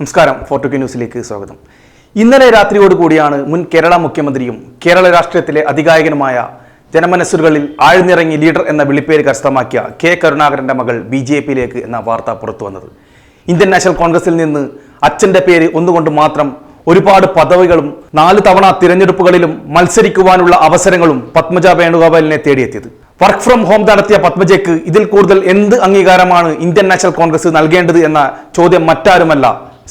നമസ്കാരം ഫോർട്ടുക്കി ന്യൂസിലേക്ക് സ്വാഗതം. ഇന്നലെ രാത്രിയോട് കൂടിയാണ് മുൻ കേരള മുഖ്യമന്ത്രിയും കേരള രാഷ്ട്രീയത്തിലെ അധികായകനുമായ ജനമനസ്സുകളിൽ ആഴ്ന്നിറങ്ങി ലീഡർ എന്ന വിളിപ്പേര് കരസ്ഥമാക്കിയ കെ കരുണാകരന്റെ മകൾ ബി ജെ പിയിലേക്ക് എന്ന വാർത്ത പുറത്തു വന്നത്. ഇന്ത്യൻ നാഷണൽ കോൺഗ്രസിൽ നിന്ന് അച്ഛന്റെ പേര് ഒന്നുകൊണ്ട് മാത്രം ഒരുപാട് പദവികളും നാല് തവണ തിരഞ്ഞെടുപ്പുകളിലും മത്സരിക്കുവാനുള്ള അവസരങ്ങളും പത്മജ വേണുഗോപാലിനെ തേടിയെത്തിയത്. വർക്ക് ഫ്രം ഹോം നടത്തിയ പത്മജയ്ക്ക് ഇതിൽ കൂടുതൽ എന്ത് അംഗീകാരമാണ് ഇന്ത്യൻ നാഷണൽ കോൺഗ്രസ് നൽകേണ്ടത് എന്ന ചോദ്യം മറ്റാരുമല്ല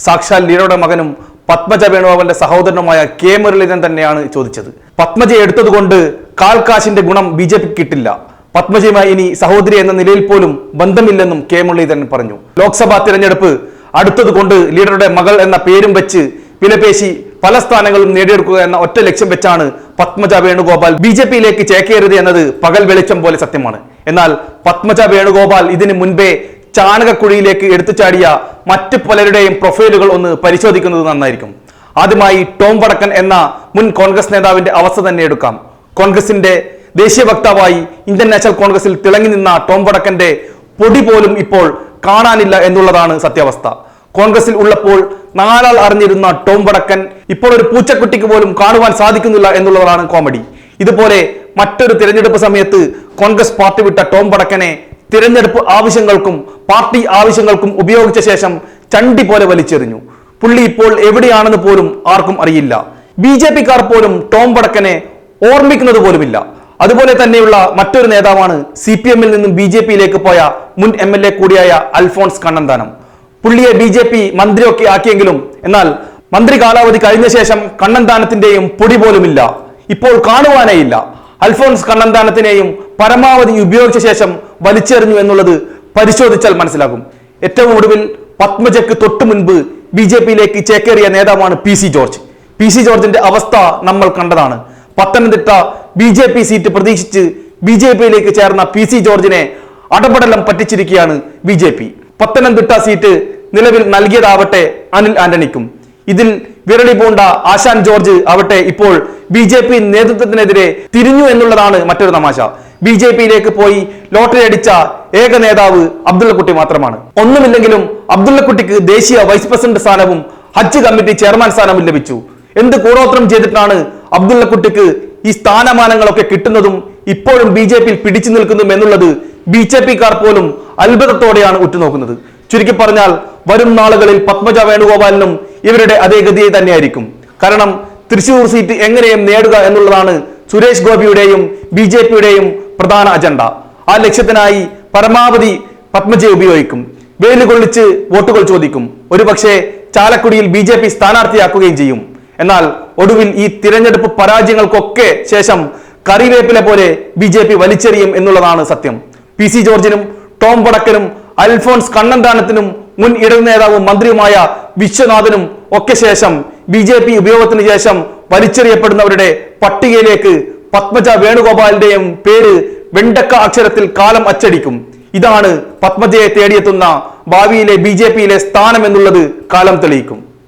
സാക്ഷാൽ ലീലയുടെ മകനും പത്മജ വേണുഗോപാലിന്റെ സഹോദരനുമായ കെ മുരളീധരൻ തന്നെയാണ് ചോദിച്ചത്. പത്മജ എടുത്തതുകൊണ്ട് കാൽകാശിന്റെ ഗുണം ബി ജെ പിക്ക് കിട്ടില്ല. പത്മജയുമായി ഇനി സഹോദരി എന്ന നിലയിൽ പോലും ബന്ധമില്ലെന്നും കെ മുരളീധരൻ പറഞ്ഞു. ലോക്സഭാ തിരഞ്ഞെടുപ്പ് അടുത്തതുകൊണ്ട് ലീഡറുടെ മകൾ എന്ന പേരും വെച്ച് വിലപേശി പല സ്ഥാനങ്ങളും നേടിയെടുക്കുക എന്ന ഒറ്റ ലക്ഷ്യം വെച്ചാണ് പത്മജ വേണുഗോപാൽ ബി ജെ പിയിലേക്ക് ചേക്കേറിയത് എന്നത് പകൽ വെളിച്ചം പോലെ സത്യമാണ്. എന്നാൽ പത്മജ വേണുഗോപാൽ ഇതിനു മുൻപേ ചാണകക്കുഴിയിലേക്ക് എടുത്തു ചാടിയ മറ്റു പലരുടെയും പ്രൊഫൈലുകൾ ഒന്ന് പരിശോധിക്കുന്നത് നന്നായിരിക്കും. ആദ്യമായി ടോം വടക്കൻ എന്ന മുൻ കോൺഗ്രസ് നേതാവിന്റെ അവസ്ഥ തന്നെ എടുക്കാം. കോൺഗ്രസിന്റെ ദേശീയ വക്താവായി ഇന്ത്യൻ നാഷണൽ കോൺഗ്രസിൽ തിളങ്ങി നിന്ന ടോം വടക്കന്റെ പൊടി പോലും ഇപ്പോൾ കാണാനില്ല എന്നുള്ളതാണ് സത്യാവസ്ഥ. കോൺഗ്രസിൽ ഉള്ളപ്പോൾ നാലാൾ അറിഞ്ഞിരുന്ന ടോം വടക്കൻ ഇപ്പോൾ ഒരു പൂച്ചക്കുട്ടിക്ക് പോലും കാണുവാൻ സാധിക്കുന്നില്ല എന്നുള്ളതാണ് കോമഡി. ഇതുപോലെ മറ്റൊരു തിരഞ്ഞെടുപ്പ് സമയത്ത് കോൺഗ്രസ് പാർട്ടി വിട്ട ടോം വടക്കനെ തിരഞ്ഞെടുപ്പ് ആവശ്യങ്ങൾക്കും പാർട്ടി ആവശ്യങ്ങൾക്കും ഉപയോഗിച്ച ശേഷം ചണ്ടി പോലെ വലിച്ചെറിഞ്ഞു. പുള്ളി ഇപ്പോൾ എവിടെയാണെന്ന് പോലും ആർക്കും അറിയില്ല. ബി ജെ പിക്കാർ പോലും ടോം വടക്കനെ ഓർമ്മിക്കുന്നത് പോലുമില്ല. അതുപോലെ തന്നെയുള്ള മറ്റൊരു നേതാവാണ് സി പി എമ്മിൽ നിന്നും ബി ജെ പിയിലേക്ക് പോയ മുൻ എം എൽ എ കൂടിയായ അൽഫോൺസ് കണ്ണന്താനം. പുള്ളിയെ ബി ജെ പി മന്ത്രിയൊക്കെ ആക്കിയെങ്കിലും എന്നാൽ മന്ത്രി കാലാവധി കഴിഞ്ഞ ശേഷം കണ്ണന്താനത്തിന്റെയും പൊടി പോലുമില്ല. ഇപ്പോൾ കാണുവാനേ ഇല്ല അൽഫോൺസ് കണ്ണന്താനത്തിനെയും പരമാവധി ഉപയോഗിച്ച ശേഷം വലിച്ചെറിഞ്ഞു എന്നുള്ളത് പരിശോധിച്ചാൽ മനസ്സിലാകും. ഏറ്റവും ഒടുവിൽ പത്മജക്ക് തൊട്ടു മുൻപ് ബി ജെ പിയിലേക്ക് ചേക്കേറിയ നേതാവാണ് P C George. P C ജോർജിന്റെ അവസ്ഥ നമ്മൾ കണ്ടതാണ്. Pathanamthitta B J P seat പ്രതീക്ഷിച്ച് ബി ജെ പിയിലേക്ക് ചേർന്ന പി സി ജോർജിനെ അടപടലം പറ്റിച്ചിരിക്കുകയാണ് B J P. Pathanamthitta seat നിലവിൽ നൽകിയതാവട്ടെ അനിൽ ആന്റണിക്കും. ഇതിൽ വിരളി പൂണ്ട ആശാൻ ജോർജ് ആവട്ടെ ഇപ്പോൾ ബി ജെ പി നേതൃത്വത്തിനെതിരെ തിരിഞ്ഞു എന്നുള്ളതാണ് മറ്റൊരു തമാശ. ബി ജെ പിയിലേക്ക് പോയി ലോട്ടറി അടിച്ച ഏക നേതാവ് അബ്ദുള്ളക്കുട്ടി മാത്രമാണ്. ഒന്നുമില്ലെങ്കിലും അബ്ദുള്ളക്കുട്ടിക്ക് ദേശീയ വൈസ് പ്രസിഡന്റ് സ്ഥാനവും ഹജ്ജ് കമ്മിറ്റി ചെയർമാൻ സ്ഥാനവും ലഭിച്ചു. എന്ത് കൂടോത്രം ചെയ്തിട്ടാണ് അബ്ദുള്ളക്കുട്ടിക്ക് ഈ സ്ഥാനമാനങ്ങളൊക്കെ കിട്ടുന്നതും ഇപ്പോഴും ബി ജെ പിയിൽ പിടിച്ചു നിൽക്കുന്നതും എന്നുള്ളത് ബി ജെ പിക്കാർ പോലും അത്ഭുതത്തോടെയാണ് ഉറ്റുനോക്കുന്നത്. ചുരുക്കി പറഞ്ഞാൽ വരും നാളുകളിൽ പത്മജ വേണുഗോപാലിനും ഇവരുടെ അതേ ഗതിയെ തന്നെയായിരിക്കും. കാരണം തൃശൂർ സീറ്റ് എങ്ങനെയും നേടുക എന്നുള്ളതാണ് സുരേഷ് ഗോപിയുടെയും ബി ജെ പിയുടെയും പ്രധാന അജണ്ട. ആ ലക്ഷ്യത്തിനായി പരമാവധി പത്മജയെ ഉപയോഗിക്കും. വേലു കൊള്ളിച്ച് വോട്ടുകൾ ചോദിക്കും. ഒരുപക്ഷെ ചാലക്കുടിയിൽ ബി ജെ പി സ്ഥാനാർത്ഥിയാക്കുകയും ചെയ്യും. എന്നാൽ ഒടുവിൽ ഈ തിരഞ്ഞെടുപ്പ് പരാജയങ്ങൾക്കൊക്കെ ശേഷം കറിവേപ്പിലെ പോലെ ബി ജെ പി വലിച്ചെറിയും എന്നുള്ളതാണ് സത്യം. പി സി ജോർജിനും ടോം വടക്കനും അൽഫോൺസ് കണ്ണന്താനത്തിനും മുൻ ഇടതു നേതാവും മന്ത്രിയുമായ വിശ്വനാഥനും ഒക്കെ ശേഷം ബി ജെ പി ഉപയോഗത്തിന് ശേഷം വലിച്ചെറിയപ്പെടുന്നവരുടെ പട്ടികയിലേക്ക് പത്മജ വേണുഗോപാലിന്റെയും പേര് വെണ്ടക്ക അക്ഷരത്തിൽ കാലം അച്ചടിക്കും. ഇതാണ് പത്മജയെ തേടിയെത്തുന്ന ഭാവിയിലെ ബി ജെ പിയിലെ സ്ഥാനം എന്നുള്ളത് കാലം തെളിയിക്കും.